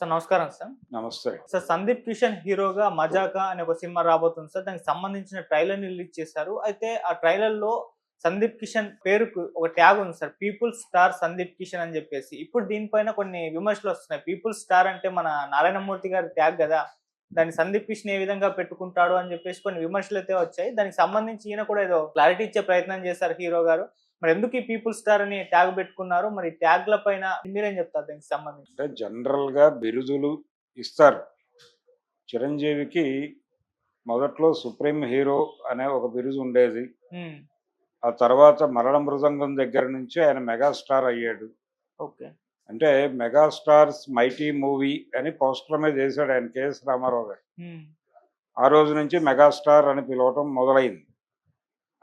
Sir నమస్కారం sir. నమస్తే. Sir Sandeep Kishan హీరోగా మజాకా అనే ఒక సినిమా రాబోతుంది సార్. దానికి సంబంధించిన ట్రైలర్ని రిలీజ్ చేశారు. అయితే ఆ ట్రైలర్లో సందీప్ కిషన్ పేరుకు ఒక ట్యాగ్ ఉంది sir. People star Sandeep Kishan అని చెప్పేసి. ఇప్పుడు దీనిపైన కొన్ని విమర్శలు వస్తున్నాయి. పీపుల్ స్టార్ అంటే మన నారాయణమూర్తి గారి ట్యాగ్ కదా. దాన్ని సందీప్ కిషన్ ఏ విధంగా పెట్టుకుంటాడు అని చెప్పేసి కొన్ని విమర్శలు అయితే వచ్చాయి. దానికి సంబంధించి ఈయన కూడా ఏదో క్లారిటీ ఇచ్చే ప్రయత్నం చేశారు హీరో గారు. మరి ఎందుకు ఈ పీపుల్ స్టార్ అని ట్యాగ్ పెట్టుకున్నారు? మరి ట్యాగ్ల పైన మీరేం చెప్తారు దానికి సంబంధించి? అంటే జనరల్గా బిరుదులు ఇస్తారు. చిరంజీవికి మొదట్లో సుప్రీం హీరో అనే ఒక బిరుదు ఉండేది. ఆ తర్వాత మరణ మృదంగం దగ్గర నుంచి ఆయన మెగాస్టార్ అయ్యాడు. ఓకే. అంటే మెగాస్టార్స్ మైటీ మూవీ అని పోస్టర్ మీద వేశాడు ఆయన కేఎస్ రామారావు గారు. ఆ రోజు నుంచి మెగాస్టార్ అని పిలవటం మొదలైంది.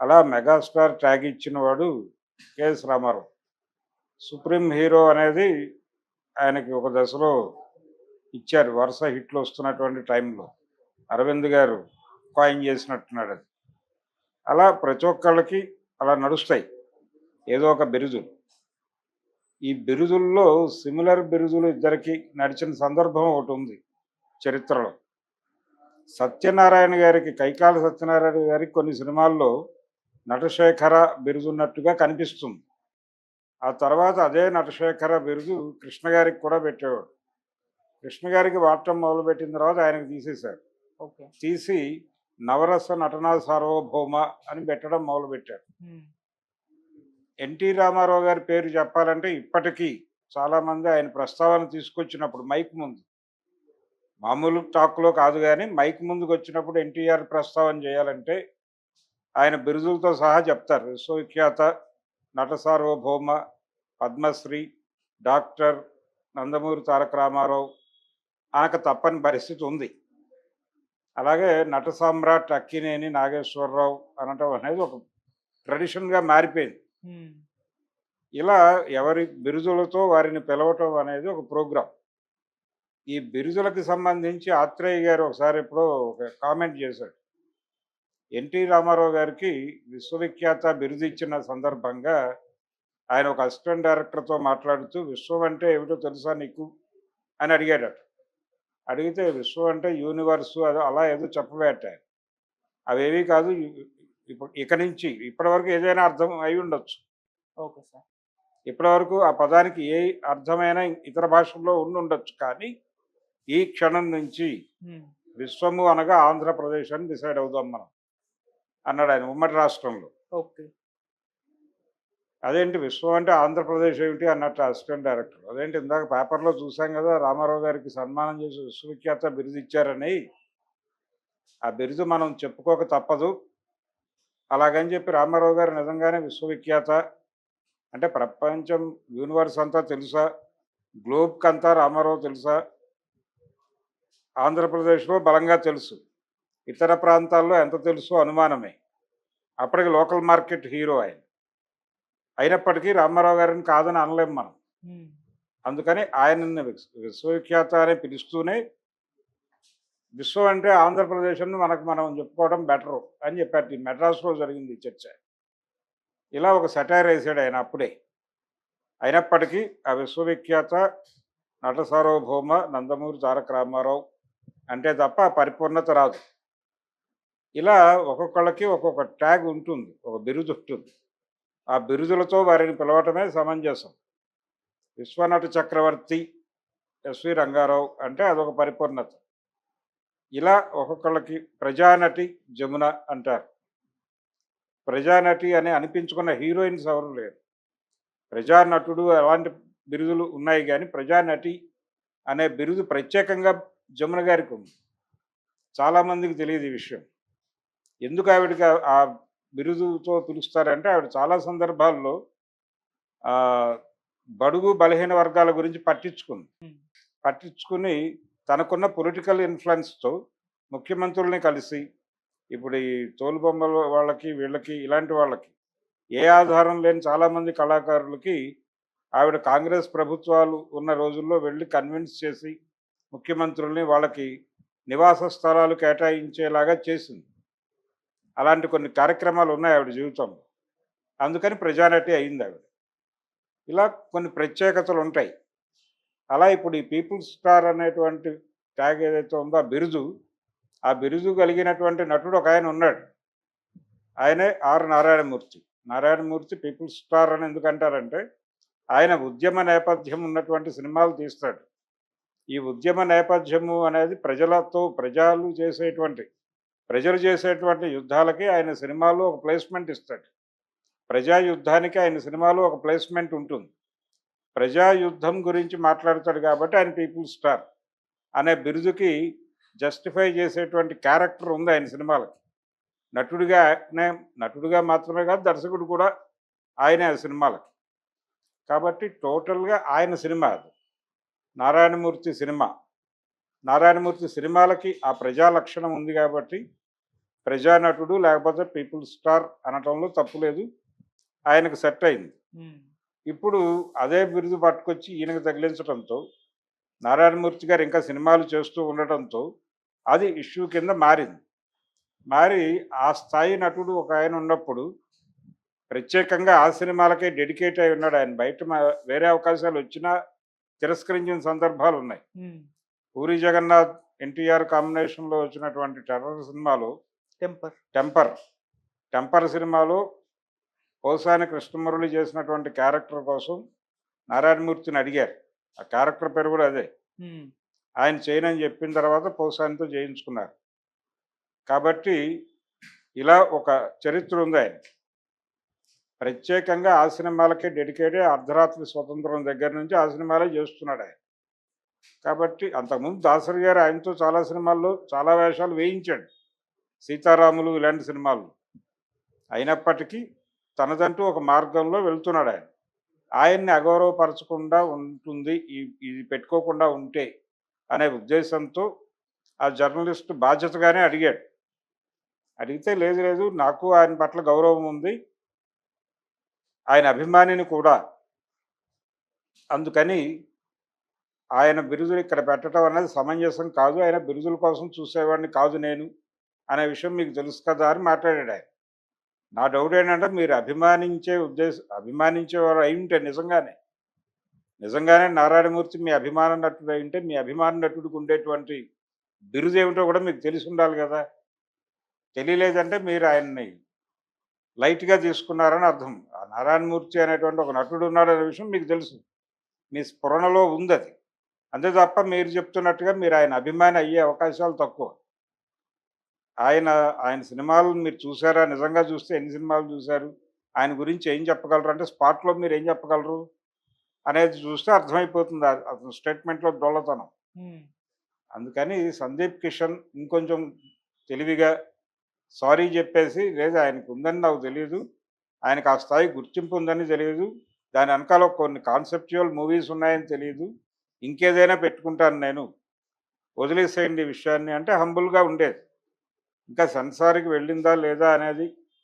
అలా మెగాస్టార్ ట్యాగ్ ఇచ్చిన వాడు కేఎస్ రామారావు. సుప్రీం హీరో అనేది ఆయనకి ఒక దశలో ఇచ్చారు. వరుస హిట్లు వస్తున్నటువంటి టైంలో. అరవింద్ గారు కాయిన్ చేసినట్టున్నాడు అది. అలా ప్రతి ఒక్కళ్ళకి అలా నడుస్తాయి. ఏదో ఒక బిరుదులు. ఈ బిరుదుల్లో సిమిలర్ బిరుదులు ఇద్దరికి నడిచిన సందర్భం ఒకటి ఉంది చరిత్రలో. సత్యనారాయణ గారికి కైకాల సత్యనారాయణ గారికి కొన్ని సినిమాల్లో నటశేఖర బిరుదున్నట్టుగా కనిపిస్తుంది. ఆ తర్వాత అదే నటశేఖర బిరుదు కృష్ణ గారికి కూడా పెట్టేవాడు. కృష్ణ గారికి వాడటం మొదలుపెట్టిన తర్వాత ఆయనకు తీసేశారు. తీసి నవరస నటనా సార్వభౌమ అని పెట్టడం మొదలుపెట్టారు. ఎన్టీ రామారావు గారి పేరు చెప్పాలంటే ఇప్పటికీ చాలామంది ఆయన ప్రస్తావన తీసుకొచ్చినప్పుడు మైక్ ముందు. మామూలు టాక్లో కాదు కానీ మైక్ ముందుకు వచ్చినప్పుడు ఎన్టీఆర్ ప్రస్తావన చేయాలంటే ఆయన బిరుదులతో సహా చెప్తారు. విశ్వవిఖ్యాత నట సార్వభౌమ పద్మశ్రీ డాక్టర్ నందమూరి తారక రామారావు అనక తప్పని పరిస్థితి ఉంది. అలాగే నట సామ్రాట్ అక్కినేని నాగేశ్వరరావు అనటం అనేది ఒక ట్రెడిషన్గా మారిపోయింది. ఇలా ఎవరి బిరుదులతో వారిని పిలవటం అనేది ఒక ప్రోగ్రాం. ఈ బిరుదులకు సంబంధించి ఆత్రేయ గారు ఒకసారి ఎప్పుడో ఒక కామెంట్ చేశాడు. ఎన్టీ రామారావు గారికి విశ్వవిఖ్యాత బిరుదు ఇచ్చిన సందర్భంగా ఆయన ఒక అసిస్టెంట్ డైరెక్టర్తో మాట్లాడుతూ విశ్వం అంటే ఏమిటో తెలుసా నీకు? అని అడిగాడట. అడిగితే విశ్వం అంటే యూనివర్సు అది అలా ఏదో చెప్పబేట అవేవి కాదు ఇక నుంచి ఇప్పటివరకు ఏదైనా అర్థం అయి ఉండొచ్చు. Okay sir. ఇప్పటివరకు ఆ పదానికి ఏ అర్థమైన ఇతర భాషల్లో ఉండి ఉండొచ్చు కానీ ఈ క్షణం నుంచి విశ్వము అనగా ఆంధ్రప్రదేశ్ అని డిసైడ్ అవుదాం మనం. అన్నాడు ఆయన ఉమ్మడి రాష్ట్రంలో. ఓకే. అదేంటి విశ్వం అంటే ఆంధ్రప్రదేశ్ ఏమిటి అన్నట్టు అసిస్టెంట్ డైరెక్టర్. అదేంటి ఇందాక పేపర్లో చూసాం కదా రామారావు గారికి సన్మానం చేసి విశ్వవిఖ్యాత బిరుదు ఇచ్చారని. ఆ బిరుదు మనం చెప్పుకోక తప్పదు. అలాగని చెప్పి రామారావు గారు నిజంగానే విశ్వవిఖ్యాత. అంటే ప్రపంచం యూనివర్స్ అంతా తెలుసా? గ్లోబ్కి అంతా రామారావు తెలుసా? ఆంధ్రప్రదేశ్లో బలంగా తెలుసు. ఇతర ప్రాంతాల్లో ఎంత తెలుసో అనుమానమే. అప్పటికి లోకల్ మార్కెట్ హీరో ఆయన. అయినప్పటికీ రామారావు గారిని కాదని అనలేం మనం. అందుకని విశ్వ- విశ్వవిఖ్యాత అని పిలుస్తూనే విశ్వం అంటే ఆంధ్రప్రదేశ్ అని మనకు మనం చెప్పుకోవడం బెటరు అని చెప్పారు. ఈ మెడ్రాస్లో జరిగింది ఈ చర్చ. ఇలా ఒక సెటైర్ వేసాడు ఆయన అప్పుడే. అయినప్పటికీ ఆ విశ్వవిఖ్యాత నట సార్వభౌమ నందమూరి తారక రామారావు అంటే తప్ప పరిపూర్ణత రాదు. ఇలా ఒక్కొక్కళ్ళకి ఒక్కొక్క ట్యాగ్ ఉంటుంది ఒక బిరుదు ఉంటుంది. ఆ బిరుదులతో వారిని పిలవటమే సమంజసం. విశ్వనట చక్రవర్తి ఎస్వి రంగారావు అంటే అదొక పరిపూర్ణత. ఇలా ఒక్కొక్కళ్ళకి ప్రజానటి జమున అంటారు. ప్రజానటి అని అనిపించుకున్న హీరోయిన్స్ ఎవరు లేరు. ప్రజానటుడు అలాంటి బిరుదులు ఉన్నాయి కానీ ప్రజానటి అనే బిరుదు ప్రత్యేకంగా జమున గారికి ఉంది. చాలామందికి తెలియదు ఈ విషయం. ఎందుకు ఆవిడకి ఆ- బిరుదుతో పిలుస్తారంటే ఆవిడ చాలా సందర్భాల్లో ఆ, బడుగు బలహీన వర్గాల గురించి పట్టించుకుంది. పట్టించుకుని తనకున్న పొలిటికల్ ఇన్ఫ్లుయెన్స్తో ముఖ్యమంత్రుల్ని కలిసి ఇప్పుడు ఈ తోలుబొమ్మల వాళ్ళకి వీళ్ళకి ఇలాంటి వాళ్ళకి ఏ ఆధారం లేని చాలామంది కళాకారులకి ఆవిడ కాంగ్రెస్ ప్రభుత్వాలు ఉన్న రోజుల్లో వెళ్ళి కన్విన్స్ చేసి ముఖ్యమంత్రుల్ని వాళ్ళకి నివాస స్థలాలు కేటాయించేలాగా చేసింది. అలాంటి కొన్ని కార్యక్రమాలు ఉన్నాయి ఆవిడ జీవితంలో. అందుకని ప్రజానటి అయింది ఆవిడ. ఇలా కొన్ని ప్రత్యేకతలు ఉంటాయి. అలా ఇప్పుడు ఈ పీపుల్స్ స్టార్ అనేటువంటి ట్యాగ్ ఏదైతే ఉందో ఆ బిరుదు ఆ బిరుదు కలిగినటువంటి నటుడు ఒక ఆయన ఉన్నాడు. ఆయనే R Narayanamurthy. Narayanamurthy people's star అని ఎందుకంటారంటే ఆయన ఉద్యమ నేపథ్యం ఉన్నటువంటి సినిమాలు తీస్తాడు. ఈ ఉద్యమ నేపథ్యము అనేది ప్రజలతో ప్రజలు చేసేటువంటి ప్రజలు చేసేటువంటి యుద్ధాలకి ఆయన సినిమాలో ఒక ప్లేస్మెంట్ ఇస్తాడు. ప్రజా యుద్ధానికి ఆయన సినిమాలో ఒక ప్లేస్మెంట్ ఉంటుంది. ప్రజా యుద్ధం గురించి మాట్లాడతాడు కాబట్టి ఆయన పీపుల్ స్టార్ అనే బిరుదుకి జస్టిఫై చేసేటువంటి క్యారెక్టర్ ఉంది ఆయన సినిమాలకి. నటుడిగా నే నటుడిగా మాత్రమే కాదు దర్శకుడు కూడా ఆయనే ఆ సినిమాలకి. కాబట్టి టోటల్గా ఆయన సినిమా అది. నారాయణమూర్తి సినిమా. నారాయణమూర్తి సినిమాలకి ఆ ప్రజా లక్షణం ఉంది కాబట్టి ప్రజానటుడు లేకపోతే పీపుల్ స్టార్ అనటంలో తప్పు లేదు. ఆయనకు సెట్ అయింది. ఇప్పుడు అదే బిరుదు పట్టుకొచ్చి ఈయనకు తగిలించడంతో నారాయణమూర్తి గారు ఇంకా సినిమాలు చేస్తూ ఉండటంతో అది ఇష్యూ కింద మారింది. మారి ఆ స్థాయి నటుడు ఒక ఆయన ఉన్నప్పుడు ప్రత్యేకంగా ఆ సినిమాలకే డెడికేట్ అయి ఉన్నాడు ఆయన. బయట వేరే అవకాశాలు వచ్చినా తిరస్కరించిన సందర్భాలు ఉన్నాయి. పూరి జగన్నాథ్ ఎన్టీఆర్ కాంబినేషన్లో వచ్చినటువంటి టెర్రర్ సినిమాలో టెంపర్ టెంపర్ టెంపర్ సినిమాలో పోసాని కృష్ణమురళి చేసినటువంటి క్యారెక్టర్ కోసం నారాయణమూర్తిని అడిగారు. ఆ క్యారెక్టర్ పేరు కూడా అదే. ఉమ్, ఆయన చేయనని చెప్పిన తర్వాత పోసానితో చేయించుకున్నారు. కాబట్టి ఇలా ఒక చరిత్ర ఉంది ఆయన. ప్రత్యేకంగా ఆ సినిమాలకే డెడికేటెడ్ అర్ధరాత్రి స్వతంత్రం దగ్గర నుంచి ఆ సినిమాలే చేస్తున్నాడు ఆయన. కాబట్టి అంతకుముందు దాసరి గారు ఆయనతో చాలా సినిమాల్లో చాలా వేషాలు వేయించాడు. సీతారాములు ఇలాంటి సినిమాలు. అయినప్పటికీ తనదంటూ ఒక మార్గంలో వెళ్తున్నాడు ఆయన. ఆయన్ని అగౌరవపరచకుండా ఉంటుంది ఇది పెట్టుకోకుండా ఉంటే అనే ఉద్దేశంతో ఆ జర్నలిస్ట్ బాధ్యతగానే అడిగాడు. అడిగితే లేదు లేదు నాకు ఆయన పట్ల గౌరవం ఉంది ఆయన అభిమానిని కూడా. అందుకని ఆయన బిరుదులు ఇక్కడ పెట్టడం అనేది సమంజసం కాదు ఆయన బిరుదుల కోసం చూసేవాడిని కాదు నేను. అనే విషయం మీకు తెలుసు కదా అని మాట్లాడాడు ఆయన. నా డౌట్ ఏంటంటే మీరు అభిమానించే ఉద్దేశం అభిమానించేవారు అయి ఉంటే నిజంగానే. నిజంగానే నారాయణమూర్తి మీ అభిమాన నటుడు అయి ఉంటే మీ అభిమాన నటుడికి ఉండేటువంటి బిరుదు ఏమిటో కూడా మీకు తెలిసి ఉండాలి కదా. తెలియలేదంటే మీరు ఆయన్ని లైట్గా తీసుకున్నారని అర్థం. ఆ నారాయణమూర్తి అనేటువంటి ఒక నటుడు ఉన్నాడు అనే విషయం మీకు తెలుసు. మీ స్ఫురణలో ఉంది అది. అంతే తప్ప మీరు చెప్తున్నట్టుగా మీరు ఆయన అభిమాని అయ్యే అవకాశాలు తక్కువ. ఆయన ఆయన సినిమాలు మీరు చూసారా? నిజంగా చూస్తే ఎన్ని సినిమాలు చూశారు ఆయన గురించి ఏం చెప్పగలరు? అంటే స్పాట్లో మీరు ఏం చెప్పగలరు? అనేది చూస్తే అర్థమైపోతుంది. అతని స్టేట్మెంట్లో డొల్లతనం. అందుకని సందీప్ కిషన్ ఇంకొంచెం తెలివిగా సారీ చెప్పేసి లేదు ఆయనకు ఉందని నాకు తెలియదు ఆయనకు ఆ స్థాయి గుర్తింపు ఉందని తెలియదు దాని వెనకాల కొన్ని కాన్సెప్చువల్ మూవీస్ ఉన్నాయని తెలియదు ఇంకేదైనా పెట్టుకుంటాను నేను. వదిలేసేయండి ఈ విషయాన్ని. అంటే హంబుల్గా ఉండేది. ఇంకా సంసారికి వెళ్ళిందా లేదా అనేది